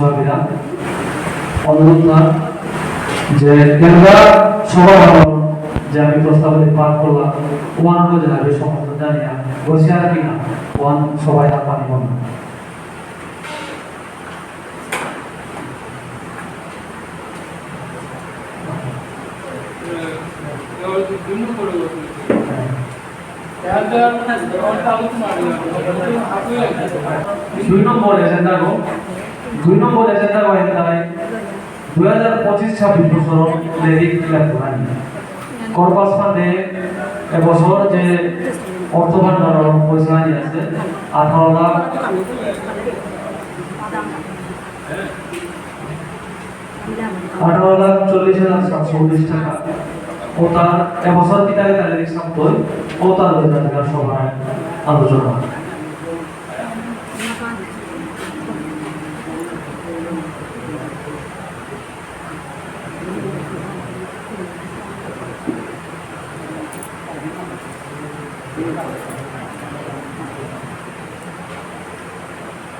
সভাপতিরা অনুরোধ না যে কেন্দ্রা সভা হলো যে আমি প্রস্তাবটি পাঠ করলাম ওয়ান ওয়ানকে জানাবে সমর্থন জানি জানিয়া বসে আর কি না ওয়ান সবাই আর পানি বন্ধ দুই নম্বর এজেন্ডা গো দুই নম্বর দুই হাজার পঁচিশ ছাব্বিশ ফান্ডে এবছর যে অর্থ পয়সা আছে আঠারো লাখ আঠারো লাখ চল্লিশ হাজার সাতশো উনিশ টাকা। ও তার এবছর কি সাপ্তই ও তার সভায় আলোচনা।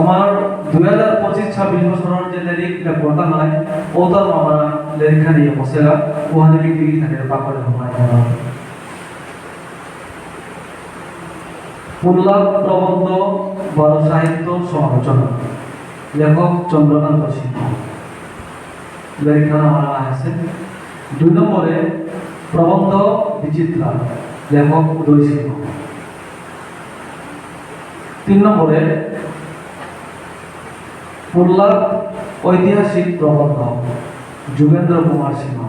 আমার দুই হাজার পঁচিশ, ছাব্বিশ বছরের যে লেরিক লেপটা নাই ও তার মামা লেরিকা নিয়ে বসেলা ওখানে লিখতে গিয়ে থাকে বাপারে ঘুমায় পুল্লাভ প্রবন্ধ, বড় সাহিত্য, সমালোচনা। লেখক চন্দ্রকান্ত সিংহ লেরিকা আমার আছে। দুই নম্বরে, প্রবন্ধ বিচিত্রা। লেখক উদয় সিংহ তিন নম্বরে পুল্লাভ ঐতিহাসিক প্রবন্ধ, যুগেন্দ্র কুমার সিংহ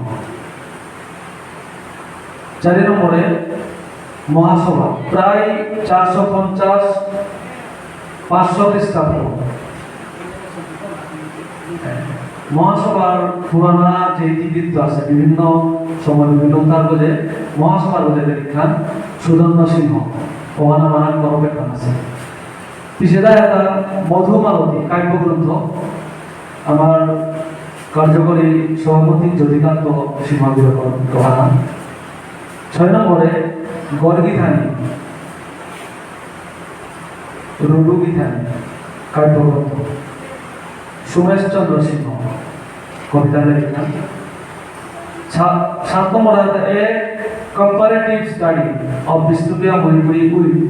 চারি নম্বরে মহাসভা, প্রায় চারশো পঞ্চাশ, পাঁচশো খ্রিস্টাব্দ। মহাসভার পুরানা যে ইতিবৃত্ত আছে, বিভিন্ন সময় বিভিন্ন যে মহাসভার ওদের লিখান সুদর্ণ সিংহ ওখানে মানান গর্বের আছে। পিছেদা এটা মধুমালতী কাব্যগ্রন্থ। আমার কার্যকরী সভাপতি সিংহদীয় গহানা। ছয় নম্বরে গর্গিথানি। রুডুগিথানি কাব্যগ্রন্থ। সুমেশ চন্দ্র সিংহ কবিতা লেখা সাত number a comparative study of Vistupia Manipuri with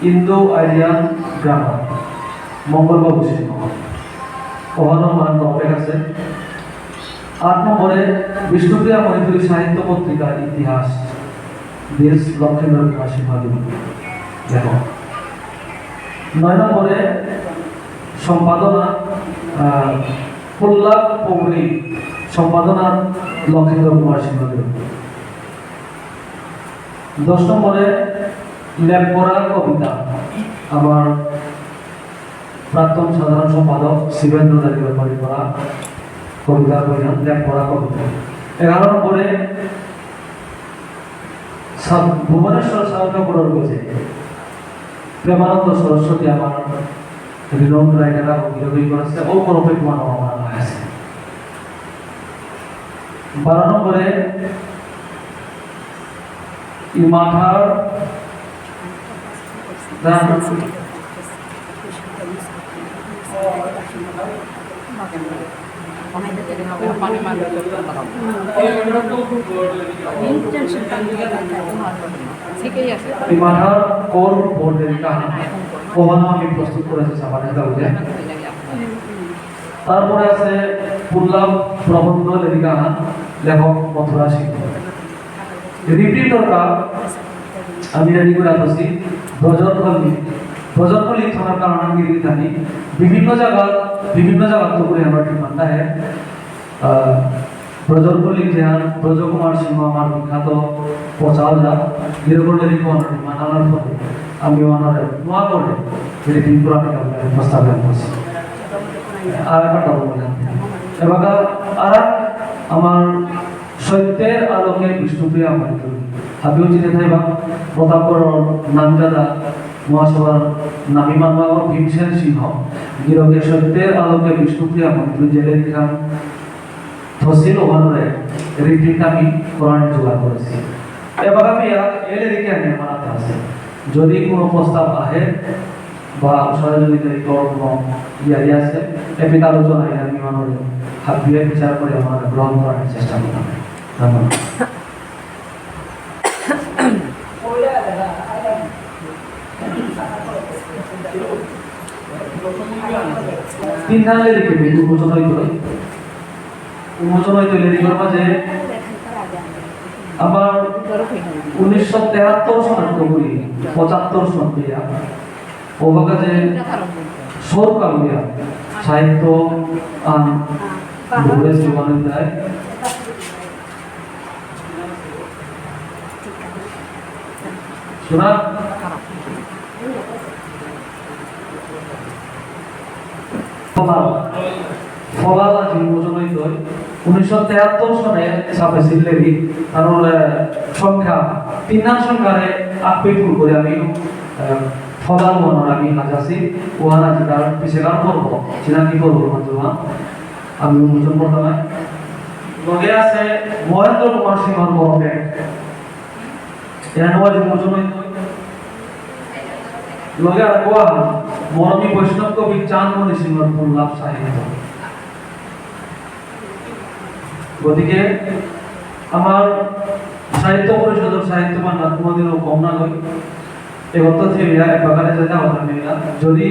other Indo-Aryan grammar Mangalbabu Singh ওখানেও মান টপিক আছে আট নম্বরে, বিষ্ণুপ্রিয়া মণিপুরী সাহিত্য পত্রিকার ইতিহাস, দেশ লক্ষেন্দ্র কুমার সিংহদেব দেখো নয় নম্বরে, সম্পাদনা প্রহ্লাদ পৌরী, সম্পাদনা লক্ষেন্দ্র কুমার সিংহদেব দশ নম্বরে ল্যাপ করা কবিতা। আমার প্রাক্তন সাধারণ সম্পাদক শিবেন্দ্র দাঁড়িয়ে ব্যাপারী করা কবিতা বইলাম ল্যাপ করা কবিতা। এগারো নম্বরে ভুবনেশ্বর সাহিত্য করার বলছে প্রেমানন্দ সরস্বতী আমার রিনন রাইটারা বিরোধী করেছে, ও কোনো পেটমান আমার আছে। বারো নম্বরে ই মাথার কোর বোর্ডের কাহিনী আমি প্রস্তুত তারপরে আছে পুল্লাভ প্রবন্ধ লেখিকা লেখক মথুরা সিংহ রিপিট দরকার আমি রেডি করে আসছি ব্রজরপল্লী ব্রজরপল্লী থানার কারণ আমি জানি। বিভিন্ন জায়গা বিভিন্ন জায়গা তো করে আমার ঠিকানা है ব্রজরপল্লী ধ্যান ব্রজকুমার সিংহ আমার বিখ্যাত পচাল যা এরকম লিখো মানানোর পরে আমি ওনার নোয়া করে যে দিন পুরানো প্রস্তাব করছি। আর একটা বললাম এবার আর আমার সত্যের আলোকে বিষ্ণুপ্রিয়া মাইতুল চিনে থাইবা প্রতাপর নামজাদা মহাসভার নামিমান বাবা ভীমসেন সিংহ গিরকে সত্যের আলোকে বিষ্ণুপ্রিয়া মাইতুল জেলে খান তহসিল ওভারে রিট্রিট আমি কোরআন জোগাড় করেছি এবার আমি এলে দিকে আমি মানাতে আছে যদি কোনো প্রস্তাব আহে বা সহযোগিতার কোনো ইয়ারি আছে এপিক আলোচনায় আমি মানুষ হাত দিয়ে বিচার করে আমার গ্রহণ করার চেষ্টা করলাম ধন্যবাদ। তিন ধানে লিখে দিই উন্মোচন হইতো উন্মোচন হইতো লেদিকর মাঝে আমার উনিশশো তেহাত্তর সনের কবি, পঁচাত্তর সন দিয়া ওবাকা যে সর কালুয়া সাহিত্য আন জীবনে দেয় শোনা ফলাল আজি উন্মোচন হইতো উনিশশো তেহাত্তর সনে ছাপাইছিল লেবি তার সংখ্যা তিনার সংখ্যারে আপেপুর করে আমি। ফলাল মনের আমি হাজাসি ওহানা যেটা পিছেকার করব। চিনাকি করব মাঝুমা আমি উন্মোচন করতে লগে আছে মহেন্দ্র কুমার সিংহর বরকে এরা উন্মোচন লগে আর কোয়া মরমী বৈষ্ণব কবি চাঁদমণি সিংহর পুল্লাভ সাহিত্য গতিকে আমার সাহিত্য পরিষদের সাহিত্য ভান্ডার কোনোদিনও কম না হয় এই অর্থ এক বাগানে যদি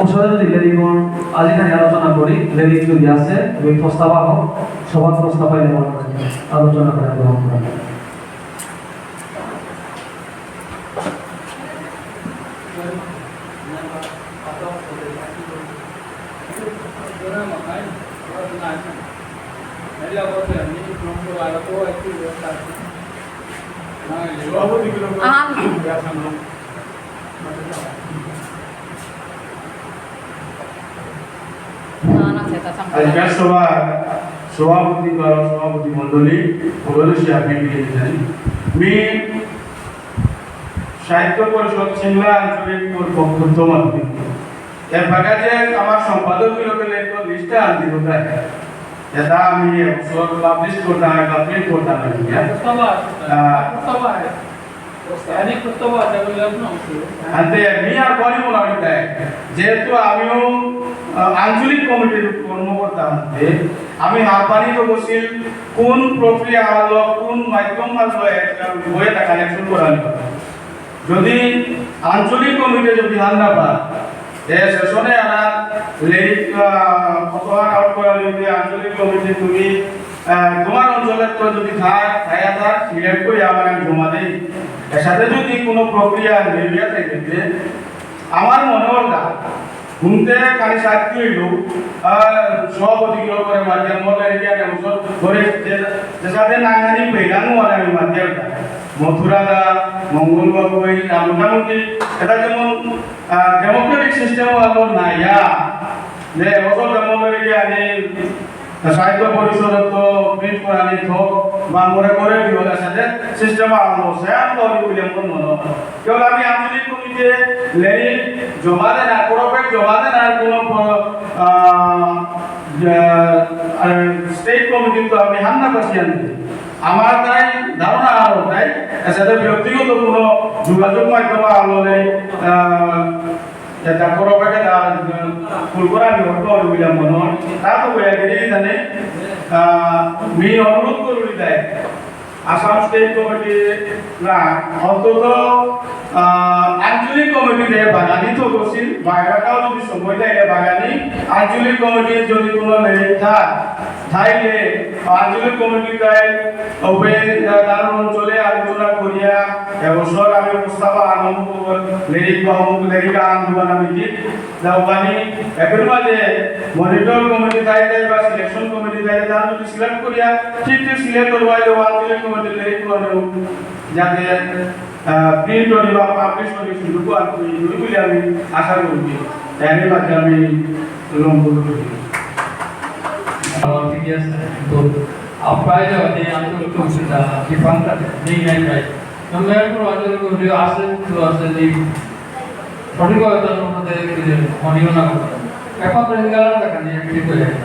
ওষুধে যদি আলোচনা করি, লেডিক যদি আছে ওই প্রস্তাব সবার প্রস্তাব আলোচনা করে গ্রহণ করা। সভাপতি সভাপতি মন্ডলী সাহিত্য পরিষদ সিমলা আঞ্চলিক পক্ষ মাধ্যমে এর ভাগাতে আমার সম্পাদক গুলোকে লেখো লিস্টে আনতে কোথায় এটা আমি এবছর পাবলিশ করতাম পাবলিশ করতাম ಅಂತೆ मी আর বলি মনে হয় যেহেতু আমিও আহ, আঞ্চলিক কমিটির কর্মকর্তা হতে আমি হারপানিত বসিল কোন প্রক্রিয়া হলো কোন মাধ্যম হলো বইটা কালেকশন করার যদি আঞ্চলিক কমিটি যদি হাল না পায় এ সেশনে আনা লেরিক ফটোয়ার আউট করা আঞ্চলিক কমিটি তুমি তোমার অঞ্চলের তো যদি থাক থাকা থাক সিলেক্ট করে আমার আমি জমা দেই এর সাথে যদি কোনো প্রক্রিয়া নির্বিয়া থেকে আমার মনে হল না ঘুমতে কানি সাথী হইল সভাপতি গুলো করে মাধ্যম বলে এরিয়া ধরে যে- সাথে নাঙ্গানি পেলানো মানে আমি মাধ্যম মথুরা দা মঙ্গলবাবু এই মোটামুটি এটা যেমন ডেমোক্রেটিক সিস্টেম হলো নাইয়া যে এবছর ডেমোক্রেটিক আনি সাহিত্য পরিষদ তো প্রিন্ট করানি হোক বা মনে করে বিভাগের সাথে সিস্টেম আলো সেয়ান করি বলে মন মনে। কেবল আমি আঞ্চলিক কমিটি লেনি জমা দেন আর প্রবেট জমা দেন আর কোনো স্টেট কমিটি তো আমি হান্না করছি আনতে আমার তাই ধারণা আলো তাই? সাথে ব্যক্তিগত কোনো যোগাযোগ মাধ্যম আলো নেই এটা প্রবেটে ফুলকরা বিভক্ত বলে মনে হয়। তা তো বইয়া গেলেই জানে মি অনুরোধ করবি দেয় আসাম স্টেট কমিটি না, অন্তত আঞ্চলিক কমিটিতে বাগানি তো করছিল বাগাটাও যদি সময় দেয় বাগানি, আঞ্চলিক কমিটির যদি কোনো থাক থাইলে আঞ্চলিক কমিটি তাই ওবে অঞ্চলে আলোচনা করিয়া এবছর আমি প্রস্তাব আরম্ভ লেরিক বা অমুক লেরিক আন্দোলন আমি দিই যাওয়ানি একের মাঝে মনিটর কমিটি থাকে বা সিলেকশন কমিটি থাকে তার যদি সিলেক্ট করিয়া ঠিক ঠিক সিলেক্ট করবা দেওয়া আঞ্চলিক কমিটি লেরিক করে যাতে প্রিন্ট করি বা পাবলিশ করি সুযোগ আমি আশা করছি। এর মাঝে আমি লম্ব করি। আমার ঠিকই আছে কিন্তু apply the আঞ্চলিক কমিটিটা ডিফাংটা নেই নাই নাই মেয়রপুর আঞ্চলিক কমিটি আসে তো আসে এই সঠিকভাবে তার মধ্যে অনিয়না করতে এখন প্রেসিডেন্ট টাকা নিয়ে ঠিক হয়ে যায়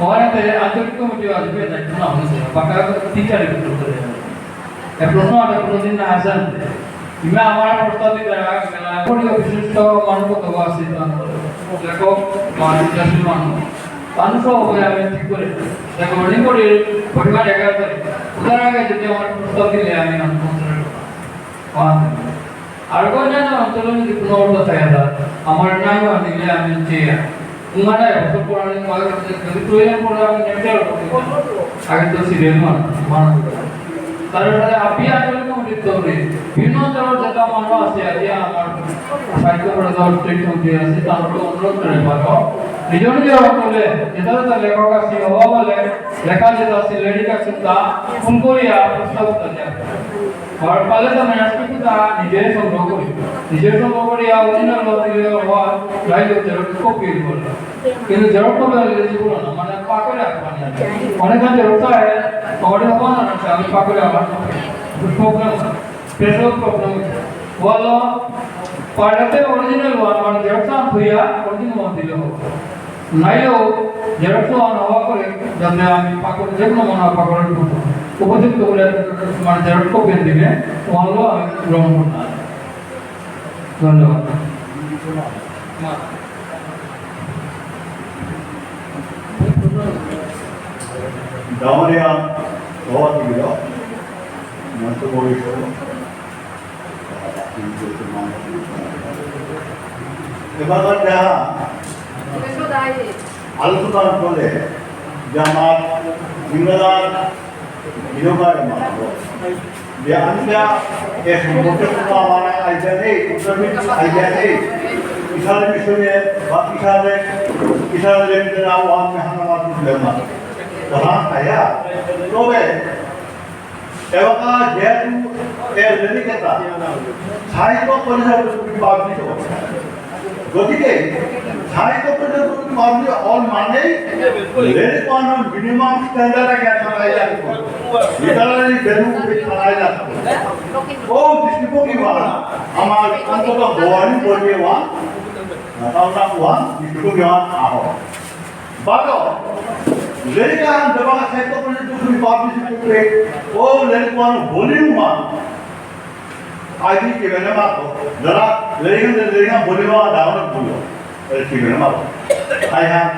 ওখানে আঞ্চলিক কমিটি আসবে দায়িত্ব না হয়েছে বাকা টিচার একটু করে এ প্রশ্ন আগে কোনোদিন না আসেন ইমা আমার প্রস্তাব দিতে পরিবার বিশিষ্ট মানবত আছে লেখক মানুষ মানুষ মানুষ হবে আমি ঠিক করে দেখো মনে করি পরিবার এগারো তারিখ উদাহরণ আগে যদি আমার প্রস্তাব দিলে আমি আর কোন জানা অঞ্চলে যদি কোনো অর্থ থাকে না তারপরে আচরণ কমিটির করে। বিভিন্ন ধরনের জায়গা মানুষ আছে আজি আমার সাহিত্য প্রদান কমিটি আছে তারপরে অনুরোধ করে পারো নিজ নিজের অঞ্চলে যেটা যেটা লেখক আছে বলে, লেখা যেটা আছে লেডিক আছে ফোন করিয়া প্রস্তাব আর পালে তো ম্যানেজমেন্ট তা নিজের সংগ্রহ করি নিজের সংগ্রহ করিয়া অরিজিনাল লতিলে হওয়া লাইভ জেরক্স কপি করল কিন্তু জেরক্স কপি এলিজিবল না মানে পাকলে রাখবা না অনেক জেরক্স আছে অর্ডার হব না আমি পাকলে আমার প্রবলেম স্পেশাল প্রবলেম বলো পাড়াতে অরিজিনাল ওয়ান মানে জেরক্স হইয়া অরিজিনাল দিলে হবে। নাইলেও জেরক্স ওয়ান হওয়া করে যাতে আমি পাকড় যে কোনো মনে হয় পাকড়ের করব উপযুক্ত বলে মানে জেরক্স কপি দিবে ওয়ানও আমি গ্রহণ করতে ধন্যবাদ। ডামারিয়া সভাপতিগুলো মঞ্চ পরিষদ এবার যাহা আলোচনার ফলে যে আমার জিম্মেদার বিনোবার মানব যে আনটা এ সম্পর্কে কোনো আমার আইডিয়া নেই আইডিয়া নেই। কিসানের বিষয়ে বা কিসানের কিসানের লেনদেন আহ্বান মেহানা মাধ্যম না তাহা আয়া, তবে এবার যেহেতু এর লেনিকেতা সাহিত্য পরিষদ বিভাগিত গতিকে সাহিত্য বিভাগিত অল মানেই লেনিক মানব মিনিমাম স্ট্যান্ডার্ড আগে থাকাই লাগবে লিটারারি ভ্যালু থাকাই লাগবে ও দৃষ্টিভঙ্গি ওয়ান আমার অন্তত বোয়ারি বলবে ওয়ান নাতাওনা ওয়ান দৃষ্টিভঙ্গি ওয়ান আহ বাটো লেনিকা দেবা সাহিত্য পরিষদ বিভাগিত করে ও লেনিক মানব ভলিউম ওয়ান আইডি কে বেনে মাতো যারা লেনিকা লেনিকা ভলিউম ওয়ান ডাউন করল এর কি বেনে মাতো আই হ্যাঁ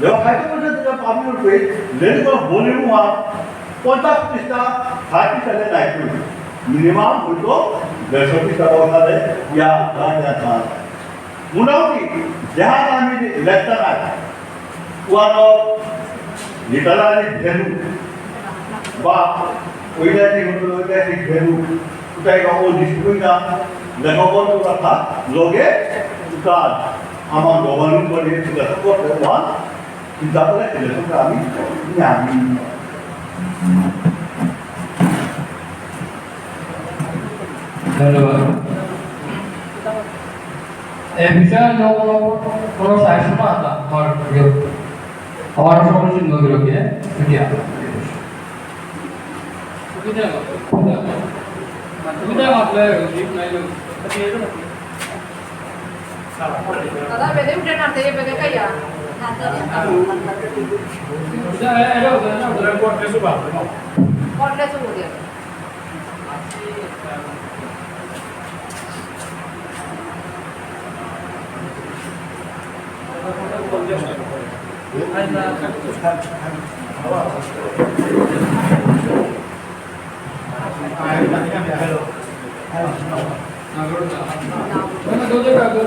দেবা সাহিত্য পরিষদ বিভাগিত করে লেনিকা ভলিউম ওয়ান পঞ্চাশ পৃষ্ঠা ষাট পৃষ্ঠাতে টাইপ করবে মিনিমাম হয়তো দেড়শো পৃষ্ঠা বসালে ইয়া মোটামুটি যাহা আমি লেখটা নাই। ওয়ানো লিটারারি ভ্যালু বা ঐতিহাসিক হতো ঐতিহাসিক ভ্যালু ওটাই ও দৃষ্টিভঙ্গা লেখকর কথা লগে কাজ আমার গভর্নিং বডি জিজ্ঞাসা করতে ওয়ান চিন্তা করে লেখকটা আমি আমি ধন্যবাদ। এই বিষয়ে কোনো সাহিত্য আমার আমার সমস্যা নগরকে নাই দাদা বেদে উঠে নাতে বেদে কাইয়া সুবিধা এটা ওদের না ওদের কটলে সুবো দিয়া মানে দো জায়গা দো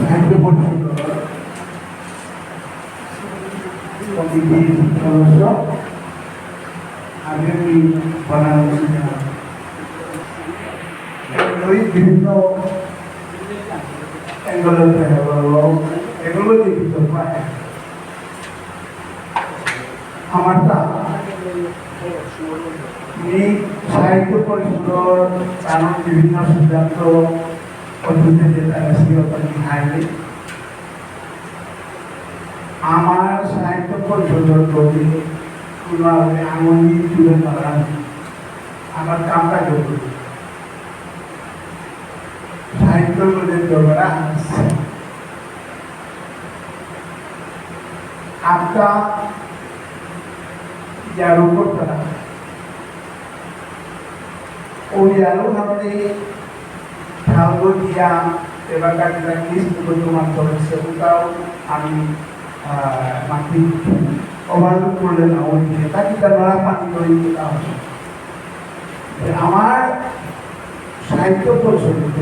সাহিত্য পরিষদ কমিটির সদস্য আগামী বানানো ওই বিভিন্ন অ্যাঙ্গেলের এগুলো পায় আমারটা এই সাহিত্য পরিষদর কারণ বিভিন্ন সিদ্ধান্ত পদ্ধতিতে যেটা হাইলে আমার সাহিত্য পরিষদর প্রতি কোনোভাবে আঙুলি তুলে ধরা আমার কামটা করতে সাহিত্য বলে দরকার आपका यारों को तरह और यारों हमने ঠাকুর দিয়া এবার কাটিটা লিস্ট বর্তমান করেছে ওটাও আমি মাটি ওভারলুক করলে না ওই দিয়ে কাটিটা নড়া পানি করে দিতে হবে আমার সাহিত্য প্রচলিত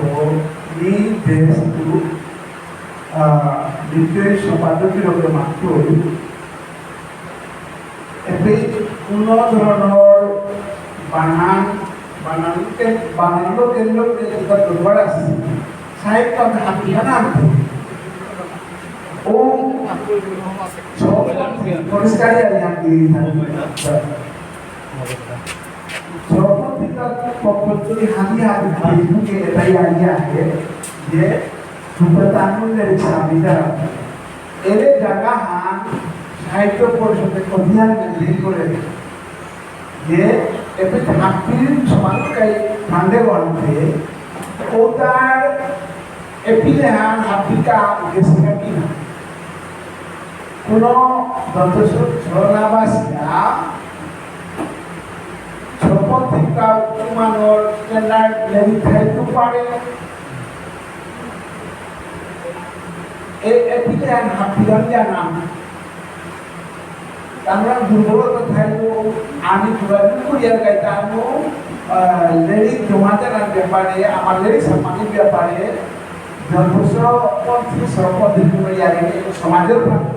এই দেশটো দ্বিতীয় সম্পাদকীয়কে মাত্র এতে কোনো ধৰণৰ বানান বানানকে বানানটো কেন্দ্র করে যেটা দরবার আছে সাহিত্য ও সব পরিষ্কারই আমি হাতি সর্বপ্রতিটা পক্ষে হাতি হাতি ফেসবুকে এটাই আইডিয়া আছে যে সুপ্রতানন্দের চাবিটা এর জায়গা হান সাহিত্য পরিষদে অভিযান মেনটেন করে যে এতে হাতির সমাজকাই ঠান্ডে বলতে ও তার এপিলে হান হাতিকা গেছে নাকি না কোনো যথেষ্ট ছলনাবাসীরা সপত্রিকা উন্মানর স্ট্যান্ডার্ড লেভি খাইতে পারে। হান হাতিরাম জানাম আমরা দুর্বলতা থাকব, আমি যোগাযোগ করিয়ার গাইতে আমি লিরিক জমা দেওয়ার ব্যাপারে, আমার লিরিক সম্মানের ব্যাপারে যথেষ্ট পন্থী করিয়ার সমাজের থাকব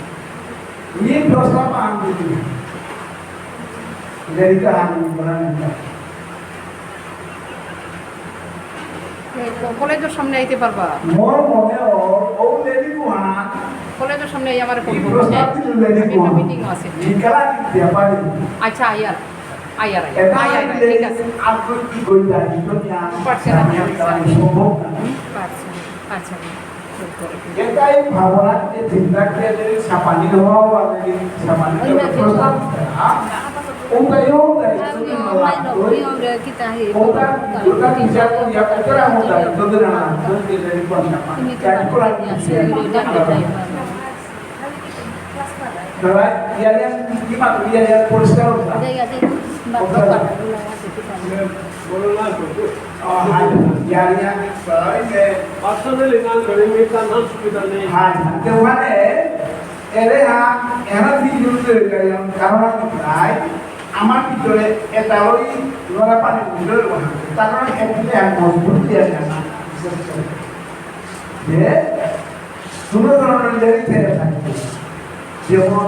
dosa paham gitu dari কলেজের সামনে আইতে পারবা? মোর মনে ও লেডি কুহান কলেজের সামনে আই আমার এই প্রস্তাবটি লেডি মিটিং আছে। নিকালা ব্যাপারে? আচ্ছা আয়ার আয়ার আয়ার ঠিক আছে। আপনি কি কইতা দুনিয়া পারছে না, আমি সম্ভব না। পারছি আচ্ছা এটাই ভাবনা যে চিন্তা করে যে সাপানি হওয়া বা সাপানি প্রস্তাব ওটাই ওটাই ওটা ওটা বিচার করি আপনারা ওটা তোদের না তোদের এই কথা কাজ করা দাদা ইয়ারিয়া কি মা ইয়ারিয়া পরিষ্কার হতা ওখানে এরে এরা তিনজন কারণ প্রায় আমার ভিতরে এটা ওই লড়া পানি ভিতরে তার মানে একদিকে এক মজবুত দিয়ে না যে কোনো ধরনের লেরি থেকে যেমন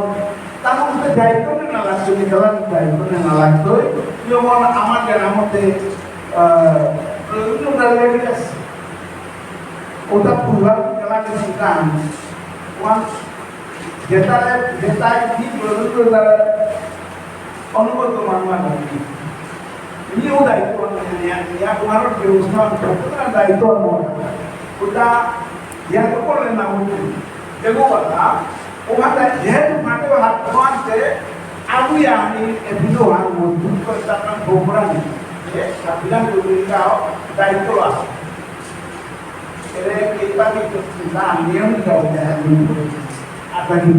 তার মধ্যে দায়িত্ব না লাগতো খেলার দায়িত্ব না লাগতো যেমন আমার জানার মধ্যে রবীন্দ্র লেরি আছে ওটা পূর্বার খেলা কিছু গান ওয়ান যেটা যেটা কি রবীন্দ্র দ্বারা অনুগত মানবা নাকি নিয়েও দায়িত্ব ইয়া তোমার ব্যবস্থা কতটা দায়িত্ব আমার ওটা ইয়া তো করলে না ওটা দেখো কথা ওখানে যেহেতু মাঠে হাত ধোয়াতে আবু আমি এদিকে আর মজবুত করে তার গোবরা নেই সাবিলাম জমিটা দায়িত্ব আছে এর কিংবা কি না নিয়ম যাও আতা কি